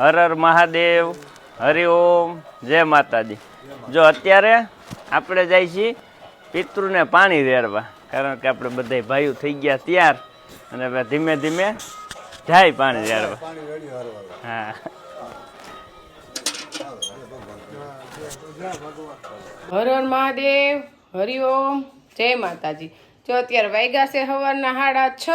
હર હર મહાદેવ હરિઓમ જય માતાજી. જો અત્યારે આપણે જાય છીએ પિતૃને પાણી રેડવા કારણ કે આપણે બધા ભાઈઓ થઈ ગયા ત્યાર અને ધીમે ધીમે જાય પાણી રેડવા હા. હર હર મહાદેવ હરિઓમ જય માતાજી. જો અત્યારે વાગ્યા છે સવારના સાડા છ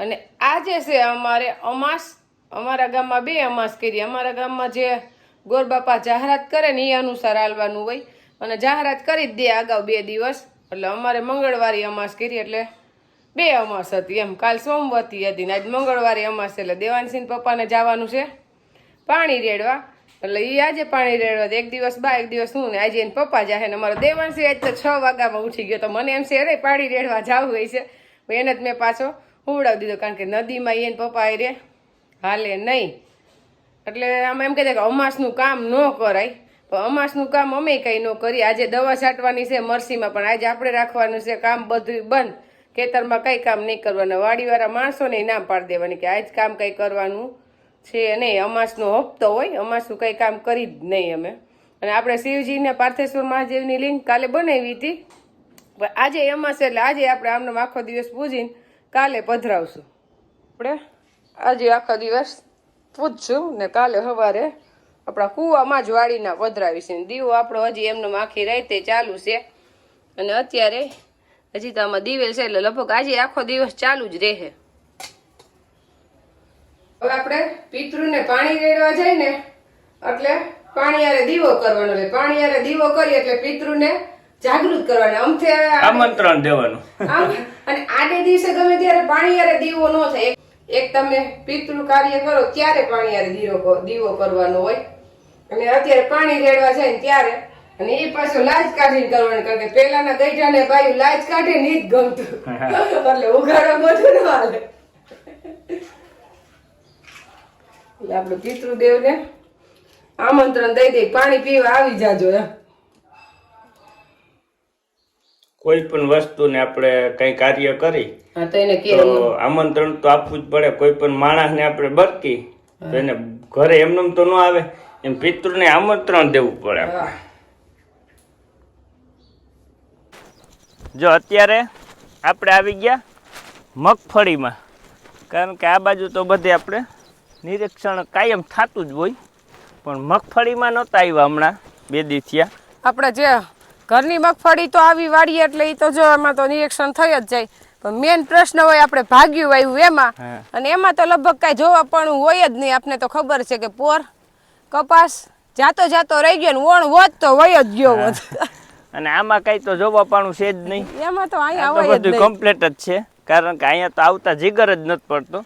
અને આજે છે અમારે અમાસ અમારા ગામમાં બે અમાસ કરી. અમારા ગામમાં જે ગોરબાપા જાહેરાત કરે ને એ અનુસાર હાલવાનું હોય. અને જાહેરાત કરી જ દે અગાઉ બે દિવસ. એટલે અમારે મંગળવારી અમાસ કરી, એટલે બે અમાસ હતી એમ. કાલ સોમવતી હતી ને આજ મંગળવારે અમાસ, એટલે દેવાનસિંહ પપ્પાને જવાનું છે પાણી રેડવા. એટલે એ આજે પાણી રેડવા એક દિવસ બા, એક દિવસ હું ને આજે એને પપ્પા જાહે ને અમારો દેવાનસિંહ આજ તો છ વાગ્યામાં ઉઠી ગયો. તો મને એમ છે, અરે, પાણી રેડવા જવું હોય છે. એને જ મેં પાછો હુવડાવી દીધો. કારણ કે નદીમાં એને પપ્પા રે હાલે નહીં. એટલે આમ એમ કહેતા કે અમાસનું કામ ન કરાય. પણ અમાસનું કામ અમે કંઈ ન કરીએ. આજે દવા છાંટવાની છે મરસીમાં, પણ આજે આપણે રાખવાનું છે કામ બધું બંધ. ખેતરમાં કંઈ કામ નહીં કરવાના. વાડીવાળા માણસોને નામ પાડી દેવાની કે આજ કામ કંઈ કરવાનું છે નહીં અમાસનો હપ્તો હોય, અમાસનું કંઈ કામ કરી જ નહીં અમે. અને આપણે શિવજીને પાર્થેશ્વર મહાદેવની લિંક કાલે બનાવી હતી. આજે અમાસ એટલે આજે આપણે આમનો આખો દિવસ પૂજીને કાલે પધરાવશું. આપણે આજે આખો દિવસ પૂજશું ને કાલે સવારે આપણા કૂવામાં જ વાળીના પધરાવીશું છે દીવો આપણો હજી એમનો આખી રાતે ચાલુ છે. અને અત્યારે હજી તો આમાં દિવેલ છે એટલે લગભગ આજે આખો દિવસ ચાલુ જ રહે. હવે આપણે પિતૃને પાણી રેડવા જાય ને એટલે પાણી યારે દીવો કરવાનો એટલે પાણી યારે દીવો કરીએ એટલે પિતૃને જાગૃત કરવાના. અમથે આમંત્રણ દેવાનું. અને આડે દિવસે ગમે ત્યારે પાણી યારે દીવો ન થાય. એક- તમે પિતૃ કાર્ય કરો ત્યારે પાણી યારે દીવો દીવો કરવાનો હોય. અને અત્યારે પાણી રેડવા જાય ને ત્યારે અને એ પાછો લાજ કાઢીને કરવાનું કારણ કે પેલાના ગઈઢાને બાયું લાજ કાઢે ને જ ગમતું. એટલે ઉઘાડવા બધું ન હાલે. એટલે આપણે પિતૃદેવને આમંત્રણ દઈ દઈ પાણી પીવા આવી જાજો એમ કોઈ પણ વસ્તુને આપણે કઈ કાર્ય કરી તો આમંત્રણ તો આપવું જ પડે. કોઈ પણ માણસને આપણે બરકી તો એને ઘરે એમનેમ તો ન આવે એમ પિતૃને આમંત્રણ દેવું પડે આપણે. જો અત્યારે આપણે આવી ગયા મગફળીમાં. કારણ કે આ બાજુ તો બધે આપણે નિરીક્ષણ કાયમ થતું જ હોય. પણ મગફળીમાં નહોતા આવ્યા હમણાં બે દી થયા. આપણે જે ઘરની મગફળી તો આવી વાળી એટલે એ તો જો એમાં તો નિરીક્ષણ થઈ જ જાય. પણ મેન પ્રશ્ન હોય આપણે ભાગ્યું વાવ્યું એમાં. અને એમાં તો લગભગ કાંઈ જોવા પણ હોય જ નહીં. આપને તો ખબર છે કે પોર કપાસ જાતો જાતો રહી ગયો ને ઓણ હોત તો હોય જ ગયો હોત અને આમાં કઈ તો જોવા પાણું છે જ નહીં. એમાં તો અહીંયા હોય બધું કમ્પ્લીટ જ છે. કારણ કે અહીંયા તો આવતા જીગર જ નથી પડતો.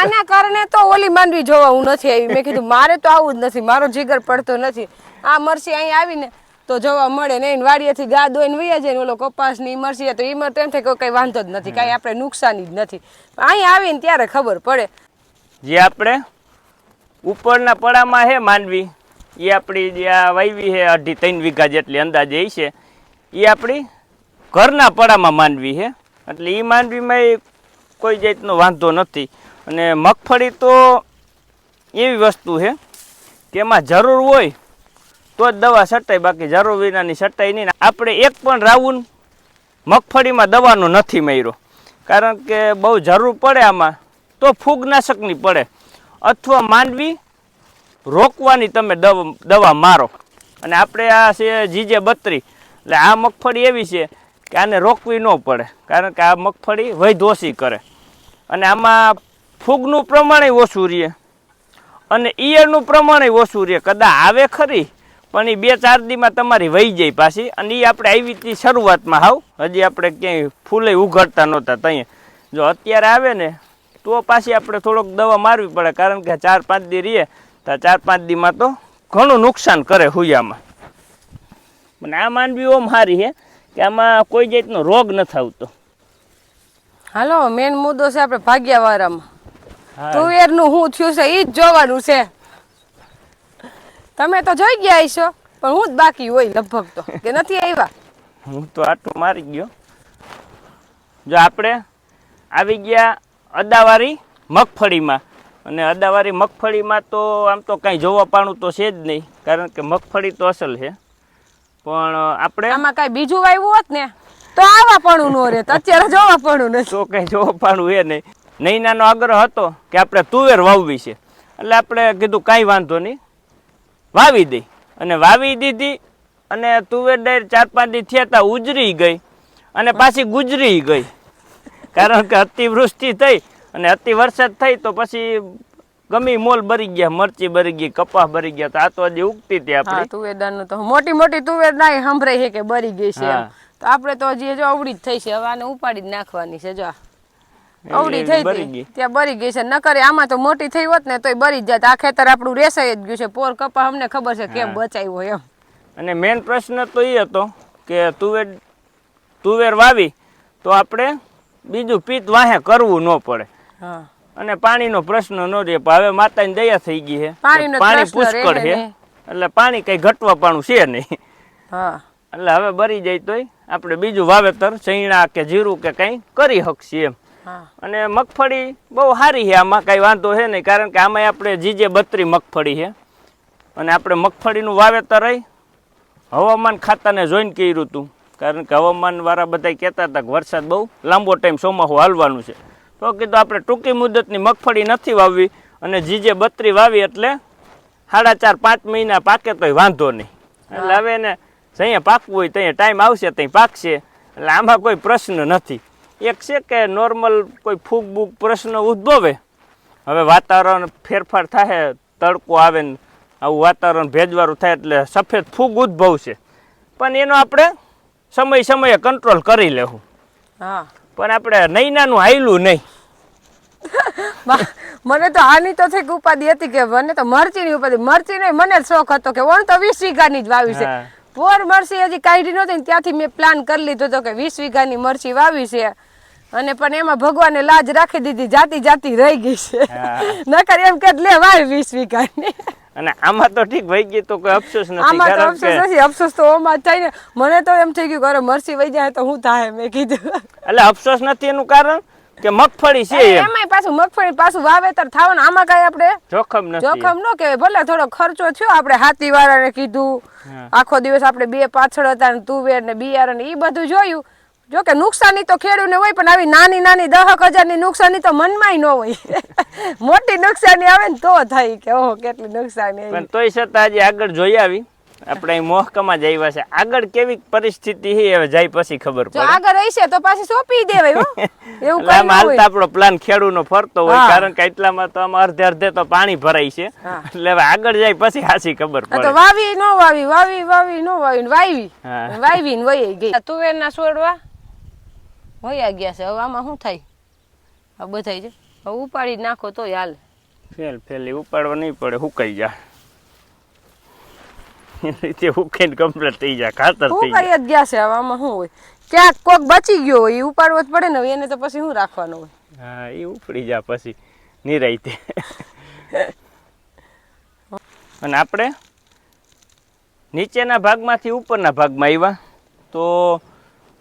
આના કારણે તો ઓલી માંડવી જોવા હું નથી આવી. મેં કીધું મારે તો આવું જ નથી. મારો જીગર પડતો નથી. આ મરસી અહીંયા આવીને તો જોવા મળે ને વાડીએથી ગા દોઈને વૈયા જાય ને ઓલો કપાસની મરસી તો એમાં તો એમ થાય કે કંઈ વાંધો જ નથી, કાંઈ આપણે નુકસાની જ નથી. અહીંયા આવીને ત્યારે ખબર પડે. જે આપણે ઉપરના પડામાં હે માનવી એ આપણી જે આ વાવી છે અઢી ત્રણ વીઘા જેટલી અંદાજે છે એ આપણી ઘરના પડામાં માનવી છે એટલે એ માનવીમાં કોઈ જાતનો વાંધો નથી. અને મગફળી તો એવી વસ્તુ છે કે એમાં જરૂર હોય તો જ દવા છટાય, બાકી જરૂર વિનાની છટાય નહીં આપણે એક પણ રાઉન્ડ મગફળીમાં દવાનો નથી માર્યો કારણ કે બહુ જરૂર પડે આમાં. તો ફૂગનાશકની પડે. અથવા માંડવી રોકવાની તમે દવા મારો. અને આપણે આ છે જીજે બત્રી. એટલે આ મગફળી એવી છે કે આને રોકવી ન પડે. કારણ કે આ મગફળી વૈધ ઓછી કરે. અને આમાં ફૂગનું પ્રમાણે ઓછું રહે. અને ઈયળનું પ્રમાણ ઓછું રહે. કદાચ આવે ખરી? પણ એ બે ચાર દીમાં તમારી વહી જાય પાછી. અને એ આપણે આવી હતી શરૂઆતમાં હાવ. હજી આપણે ક્યાંય ફૂલે ઉઘડતા નહોતા ત્યાં જો અત્યારે આવે ને તો પાછી આપણે થોડોક દવા મારવી પડે. કારણ કે ચાર પાંચ દી રહીએ તો ચાર પાંચ દીમાં તો ઘણું નુકસાન કરે હુયામાં. અને આ માનવી ઓમ સારી છે કે આમાં કોઈ જાતનો રોગ નથી આવતો હાલો મેન મુદ્દો છે આપણે ભાગ્યાવાળામાં. તુવેરનું શું થયું છે? એ જ જોવાનું છે. તમે તો જોઈ ગયા હશો પણ હું જ બાકી હોય લગભગ તો કે નથી આવ્યા? હું તો આટલું મારી ગયો. જો આપણે આવી ગયા અદાવારી મગફળીમાં અને અદાવારી મગફળીમાં તો આમ તો કાંઈ જોવા પાણું તો છે જ નહીં કારણ કે મગફળી તો અસલ છે. પણ આપણે આમાં કાંઈ બીજું વાવ્યું હોત ને તો આવા પણ ન રહે અત્યારે જોવા પણ નથી. તો કાંઈ જોવા પાણું એ નહીં. નૈનાનો આગ્રહ હતો કે આપણે તુવેર વાવવી છે. એટલે આપણે કીધું કાંઈ વાંધો નહીં. વાવી દઈ અને વાવી દીધી અને તુવેર ડાયર ચાર પાંચ દી થયા હતા ઉજરી ગઈ અને પાછી ગુજરી ગઈ. કારણ કે અતિવૃષ્ટિ થઈ અને અતિ વરસાદ થઈ તો પછી ગમી મોલ બરી ગયા મરચી બરી ગઈ કપાસ ભરી ગયા. તો આ તો હજી ઉગતી હતી આપણે. આપણી નું તો મોટી મોટી તુવેર ના સંભળાય છે કે બરી ગઈ છે. તો આપણે તો હજી જો અવળી જ થઈ છે. હવે આને ઉપાડી જ નાખવાની છે જો આ. અવળી થઈ ગઈ. ત્યાં બરી ગઈ છે. નકર આમાં તો મોટી થઈ હોત ને તોય બરી જાત. આ ખેતર આપણું રેસાઈ જ ગયું છે. પોર કપા અમને ખબર છે કેમ બચાવ્યો એમ. અને મેન પ્રશ્ન તો એ હતો કે તુવેર તુવેર વાવી તો આપણે બીજું પિત વાહે કરવું ન પડે. અને પાણીનો પ્રશ્ન ન રહે. પણ હવે માતાની દયા થઈ ગઈ છે. પાણી પુષ્કળ છે. એટલે પાણી કઈ ઘટવા પાણું છે નહીં. એટલે હવે બરી જાય તોય આપણે બીજું વાવેતર ચૈણા કે જીરું કે કંઈ કરી શકીએ એમ. અને મગફળી બહુ સારી છે આમાં કાંઈ વાંધો છે નહીં કારણ કે આમાં આપણે જીજે બત્રી મગફળી છે. અને આપણે મગફળીનું વાવેતર હવામાન ખાતાને જોઈન કર્યું હતું કારણ કે હવામાનવાળા બધા કહેતા હતા કે વરસાદ બહુ લાંબો ટાઈમ ચોમાસું હાલવાનું છે. તો કીધું આપણે ટૂંકી મુદતની મગફળી નથી વાવવી અને જીજે બત્રી વાવી એટલે સાડા ચાર પાંચ મહિના પાકે તોય વાંધો નહીં. એટલે હવે એને જ્યાં પાકવું હોય ત્યાં ટાઈમ આવશે ત્યાં પાકશે. એટલે આમાં કોઈ પ્રશ્ન નથી. એક છે કે નોર્મલ કોઈ ફૂગ બૂગ પ્રશ્ન ઉદ્ભવે હવે વાતાવરણ ફેરફાર થાય તડકો આવે ને આવું વાતાવરણ ભેજવાળું થાય એટલે સફેદ ફૂગ ઉદ્ભવશે. પણ એનો આપણે સમય સમયે કંટ્રોલ કરી લેવું. હા. પણ આપણે નૈનાનું હાયલું નહીં. મને તો આની તો થઈ ઉપાધિ હતી કે મને તો મરચી ની ઉપાધિ મરચી નહીં મને શોખ હતો કે વણ તો વીસ વીઘાની જ વાવી છે. પોર મરસી હજી કાઢી નહોતી ત્યાંથી મેં પ્લાન કરી લીધો હતો કે વીસ વીઘાની મરચી વાવી છે. અને પણ એમાં ભગવાને લાજ રાખી દીધી જાતી જાતી રહી ગઈ છે. નકર એમ કે લે વાય વીસ વીઘાની. અને આમાં તો ઠીક વહી ગઈ તો કોઈ અફસોસ નથી આમાં તો અફસોસ નથી અફસોસ તો ઓમાં થાય ને. મને તો એમ થઈ ગયું કે અરે મરસી વહી જાય તો હું થાય મેં કીધું. એટલે અફસોસ નથી એનું કારણ? કે મગફળી છે એમ. પાછું મગફળી પાછું વાવેતર થવાનું. આમાં કઈ આપણે જોખમ નથી જોખમ ન કે ભલે થોડો ખર્ચો થયો આપણે હાથી વાળાને કીધું આખો દિવસ આપણે બે પાછળ હતા ને તુવેર ને બિયારણ એ બધું જોયું. જો કે નુકસાની તો ખેડૂને હોય પણ આવી નાની નાની દહક હજારની નુકસાની તો મનમાંય ન હોય. મોટી નુકસાની આવે ને તો થાય કે ઓહો કેટલી નુકસાની પણ તોય છતાં હજી આગળ જોઈ આવી. આપણે મોહકમાં જ આવ્યા છે. આગળ કેવી પરિસ્થિતિ હે હવે જાય પછી ખબર જો પડે. આગળ રહીશે તો પાછી સોંપી દેવાય હો. એવું કઈ હાલતા હોય. આપણો પ્લાન ખેડૂનો ફરતો હોય કારણ કે એટલામાં તો આમાં અર્ધે અર્ધે તો પાણી ભરાય છે. એટલે હવે આગળ જાય પછી હાસી ખબર પડે તો વાવી નો વાવી વાવી વાવી નો વાવી ને વાવી વાવી ને વહી ગઈ. તુવેર ના છોડવા વયા ગયા છે. હવે આમાં શું થાય? આ બધાય છે હવે ઉપાડી નાખો તો હાલ. ફેલ ફેલી ઉપાડવા નહીં પડે હુકાઈ જાય. રીતે ઉકેન કમ્પ્લીટ થઈ જાય ખાતર થઈ જાય. કરી ગયા છે આમાં શું હોય? ક્યાંક કોક બચી ગયો હોય એ ઉપાડવો જ પડે ને એને તો પછી શું રાખવાનું હોય? હા એ ઉપડી જાય પછી નિરાયતે અને આપણે નીચેના ભાગમાંથી ઉપરના ભાગમાં આવ્યા તો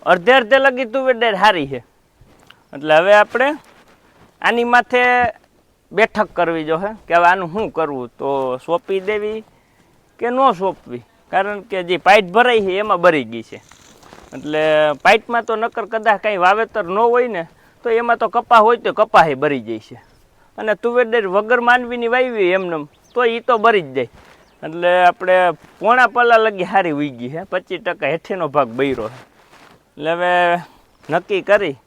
અડધે અડધે લગી તુવેર હારી છે. એટલે હવે આપણે આની માથે બેઠક કરવી જો હે કે હવે આનું શું કરવું? તો સોંપી દેવી કે ન સોંપવી. કારણ કે જે પાઇટ ભરાઈ છે એમાં ભરી ગઈ છે. એટલે પાઇટમાં તો નકર કદાચ કાંઈ વાવેતર ન હોય ને, તો એમાં તો કપા હોય તો કપાહે ભરી જાય છે. અને તુવેર વગર માનવીની વાવી એમને તો એ તો ભરી જ જાય. એટલે આપણે પોણા પલ્લા લગી સારી ઉઈ ગઈ છે પચીસ ટકા હેઠેનો ભાગ બૈરો છે એટલે હવે નક્કી કરી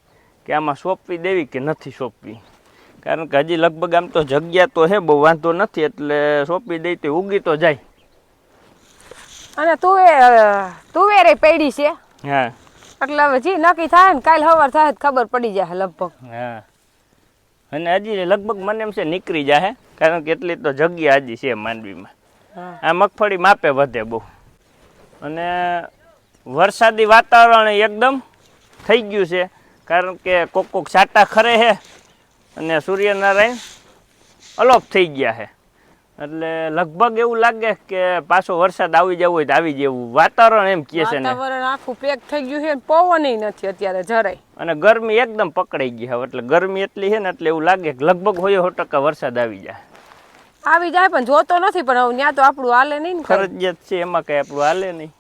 કે આમાં સોંપવી દેવી કે નથી સોંપવી. કારણ કે હજી લગભગ આમ તો જગ્યા તો છે બહુ વાંધો નથી, એટલે સોંપી દઈ તો ઉગી તો જાય. અને તુવેર તુવેરે પડી છે. હા. એટલે હવે જી નક્કી થાય ને કાલ સવાર થાય ખબર પડી જાય લગભગ. હા. અને હજી લગભગ મને એમ છે નીકળી જાય કારણ કે એટલી તો જગ્યા હજી છે માંડવીમાં. આ મગફળી માપે વધે બહુ. અને વરસાદી વાતાવરણ એકદમ થઈ ગયું છે કારણ કે કોક કોક સાટા ખરે છે અને સૂર્યનારાયણ અલોપ થઈ ગયા છે. એટલે લગભગ એવું લાગે કે પાછો વરસાદ આવી જવો હોય તો આવી જવું વાતાવરણ એમ કહે છે ને. વાતાવરણ આખું પેક થઈ ગયું છે પવન નથી અત્યારે જરાય. અને ગરમી એકદમ પકડાઈ ગઈ હવે એટલે ગરમી એટલી છે ને એટલે એવું લાગે કે લગભગ હોય સો ટકા વરસાદ આવી જાય. આવી જાય પણ જોતો નથી પણ હવે ત્યાં તો આપણું હાલે નહીં ફરજિયાત છે એમાં કઈ આપણું હાલે નહીં.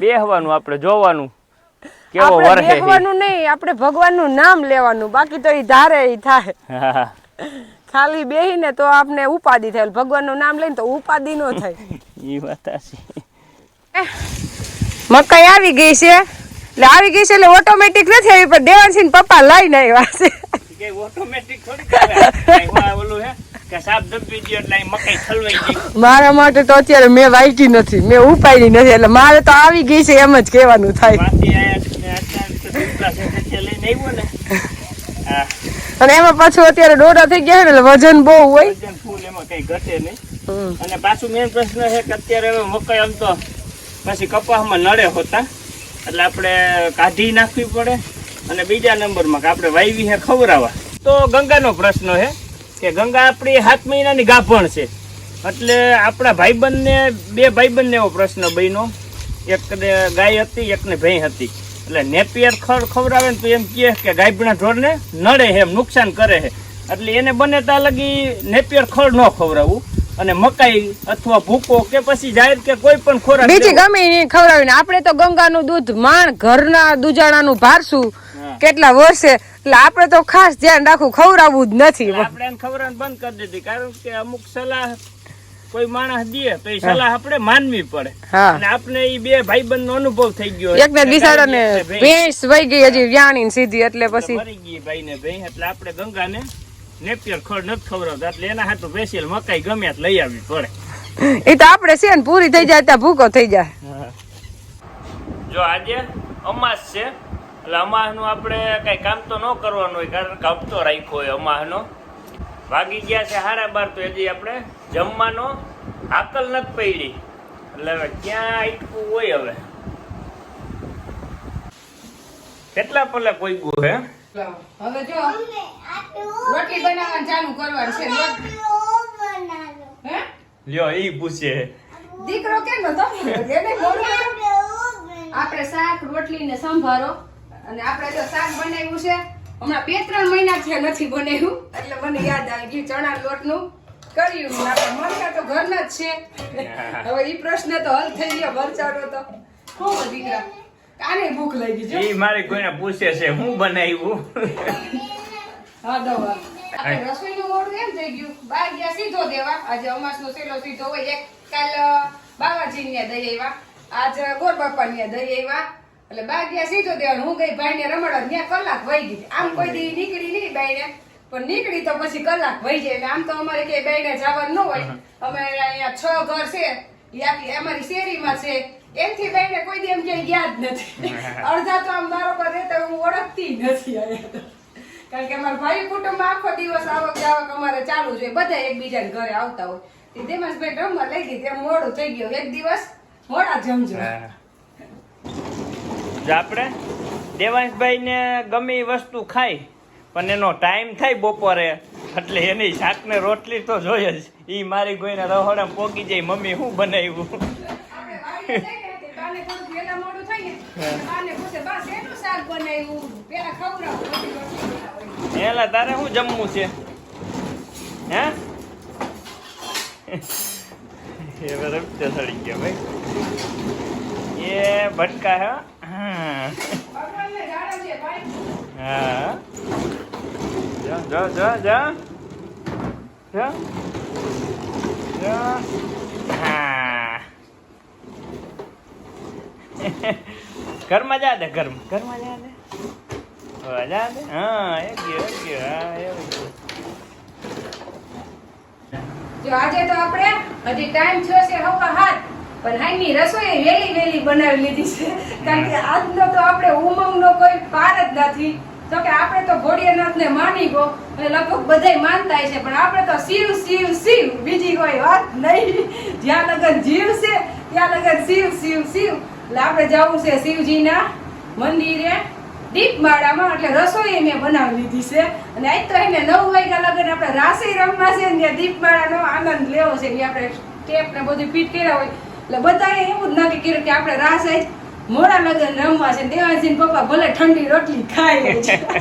બેહવાનું આપણે જોવાનું કેવો વરહે. બેહવાનું નહીં આપણે ભગવાનનું નામ લેવાનું બાકી તો એ ધારે એ થાય. ખાલી બેહીને તો આપને ઉપાધિ થાય. ભગવાનનું નામ લઈને તો ઉપાધિ નો થાય. એ વાત. મકાઈ આવી ગઈ છે. એટલે આવી ગઈ છે એટલે ઓટોમેટિક નથી આવી પણ દેવાનસિંહ પપ્પા લઈને આવ્યા છે. કઈ automatic થોડી કહેવાય. કઈ વા ઓલું હે કે સાપ દબી ગયો એટલે મકાઈ ઠલવાઈ ગઈ. મારા માટે તો અત્યારે મેં વાઈટી નથી મેં ઉપાડી નથી એટલે મારે તો આવી ગઈ છે એમ જ કહેવાનું થાય. લઈને આવ્યો ને. હા અને એમાં પાછું અત્યારે ડોડા થઈ ગયા એટલે વજન બહુ હોય. વજન ફૂલ એમાં કઈ ઘટે નહીં. અને પાછું મેન પ્રશ્ન છે કે અત્યારે હવે મકાઈ આમ તો પછી કપાસમાં નડે હોતા. એટલે આપણે કાઢી નાખવી પડે. અને બીજા નંબરમાં કે આપણે વાવી છે ખવરાવા તો ગંગાનો પ્રશ્ન છે કે ગંગા આપણી સાત મહિનાની ગાભણ છે. એટલે આપણા ભાઈબંધને બે ભાઈબંધને એવો પ્રશ્ન બન્યો. એકને ગાય હતી એકને ભેં હતી. એટલે નેપિયર ખડ ખવડાવે ને તો એમ કહે કે ગાયબના ઢોરને નડે છે એમ નુકસાન કરે છે એટલે એને બને ત્યાં લગી નેપિયર ખડ ન ખવડાવવું. અને મકાઈ અથવા ભૂકો કે પછી જાહેર કે કોઈ પણ ખોરાક બીજી ગમે ખવડાવીને. આપણે તો ગંગાનું દૂધ માણ ઘરના દુજાણાનું ભારશું કેટલા વર્ષે. એટલે આપણે તો ખાસ ધ્યાન રાખવું ખવડાવવું જ નથી. આપણે ખવડાવવાનું બંધ કરી દીધી. કારણ કે અમુક સલાહ કોઈ માણસ દે તો એ સલાહ આપણે માનવી પડે. અને આપણે એ બે ભાઈબંધ નો અનુભવ થઈ ગયો એક ને દિશાળા ને ભેંસ વહી ગઈ હજી વ્યાણી સીધી એટલે પછી મરી ગઈ ભાઈ ને ભાઈ એટલે આપણે ગંગાને નેપિયર ખડ નથી ખવડાવતા. એટલે એના હાથું સ્પેશિયલ મકાઈ ગમે લઈ આવવી પડે. એ તો આપણે છે ને પૂરી થઈ જાય ત્યાં ભૂકો થઈ જાય. જો આજે અમાસ છે એટલે અમાસનું આપણે કઈ કામ તો ન કરવાનું હોય કારણ કે હપ્તો રાખ્યો હોય અમાસનો. વાગી ગયા છે સાડા બાર તો હજી આપણે જમવાનો આકલ નથી પડી એટલે હવે ક્યાં આટકું હોય હવે? કેટલા પલે કોઈ ગુ હે? હવે જો રોટલી બનાવવાનું ચાલુ કરવાનું છે હે? લ્યો ઈ પૂછે. દીકરો કેમ હતો એને આપણે શાક રોટલી ને સંભારો. અને આપણે જો શાક બનાવ્યું છે હમણાં બે ત્રણ મહિના છે નથી બનાવ્યું એટલે મને યાદ આવી ગયું ચણા લોટનું. કર્યું. ને આપણે મરચા તો ઘરના જ છે. હવે ઈ પ્રશ્ન તો હલ થઈ ગયો મરચાનો તો. શું દીકરા? કાને ભૂખ લાગી છે? ઈ મારે કોઈને પૂછે છે હું બનાવ્યું? હા દવા આપણે રસોઈનું મોડું એમ થઈ ગયું? બાર ગયા સીધો દેવા. આજે અમાસનો સેલો સીધો હોય. એક કાલ બાવાજી ને દઈ આવ્યા. આજ ગોર બાપા ને દઈ આવ્યા. એટલે બાર ગયા સીધો દેવાનું. હું ગઈ ભાઈ ને રમાડવા. ત્યાં કલાક વહી ગઈ આમ કોઈ દી નીકળી નહીં બાઈ ને પણ નીકળી તો પછી કલાક વહી જાય. એટલે આમ તો અમારે કે બાઈ ને જવાનું ન હોય. અમે અહીંયા છ ઘર છે. ઈ અમારી શેરીમાં છે. એમથી બાઈ ને કોઈ દી એમ ક્યાંય ગયા જ નથી. અડધા તો આમ મારો પર રહેતા હું ઓળખતી નથી કારણ કે અમારા ભાઈ કુટુંબમાં આખો દિવસ આવક જાવક અમારે ચાલુ છે બધા એકબીજાને ઘરે આવતા હોય. તે દેમાસભાઈ રમવા લઈ ગઈ તેમ મોડું થઈ ગયું. એક દિવસ મોડા જમજો. આપણે દેવાંશભાઈ ને ગમે એ વસ્તુ ખાય પણ એનો ટાઈમ થાય બપોરે. એટલે એની શાકને રોટલી તો જોઈએ જ. એ મારી કોઈને રહોડા પોકી જાય મમ્મી શું બનાવ્યું? આપણે વાડીએ જઈએ ને તે બાને થોડુંક વહેલા મોડું થાય ને બાને પૂછે બા શેનું શાક બનાવ્યું પેલા ખવડાવો પછી રોટલી બનાવો." એલા તારે શું જમવું છે? હે? એ ગયો ભાઈ. એ ભટકા હા હા ભગવાનને જાણે છે ભાઈ હા જા જા જા જા. જા. ઘરમાં જા દે ઘરમાં. ઘરમાં જા દે. જા દે. હા એ ગયો એ ગયો. હા એવું જો આજે તો આપણે હજી ટાઈમ થયો છે હવા હાથ પણ હાઈની રસોઈ વેલી વેલી બનાવી લીધી છે. કારણ કે આજનો તો આપણે ઉમંગનો કોઈ પાર જ નથી. તો કે આપણે તો ભોળિયાનાથને માની ગો લગભગ બધાય માનતા છે, પણ આપણે તો શિવ શિવ શિવ, બીજી કોઈ વાત નહીં. જ્યાં લગન જીવ છે, ત્યાં લગન શિવ શિવ શિવ. એટલે આપણે જવું છે શિવજીના મંદિરે, દીપમાળામાં, એટલે રસોઈ મેં બનાવી લીધી છે. અને આજ તો એને નવ વાગ્યા લગન આપણે રાસી રમવા છે ને દીપમાળાનો આનંદ લેવો છે. એ આપણે સ્ટેપ ને બધું ફિટ કર્યા હોય. એટલે બધાએ એવું જ નક્કી કર્યું કે આપણે રાસ આજ મોડા લગન રમવા છે દેવાનસિંહ પપ્પા ભલે ઠંડી રોટલી ખાય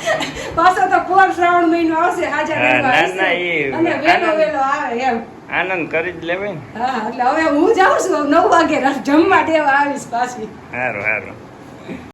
પાછો તો પોર શ્રાવણ મહિનો આવશે હાજર ના. ના, અને વેલો વેલો આવે એમ. આનંદ કરી જ લેવાય ને. હા એટલે હવે હું જાઉં છું નવ વાગે જમવા દેવા આવીશ પાછી. સારું સારું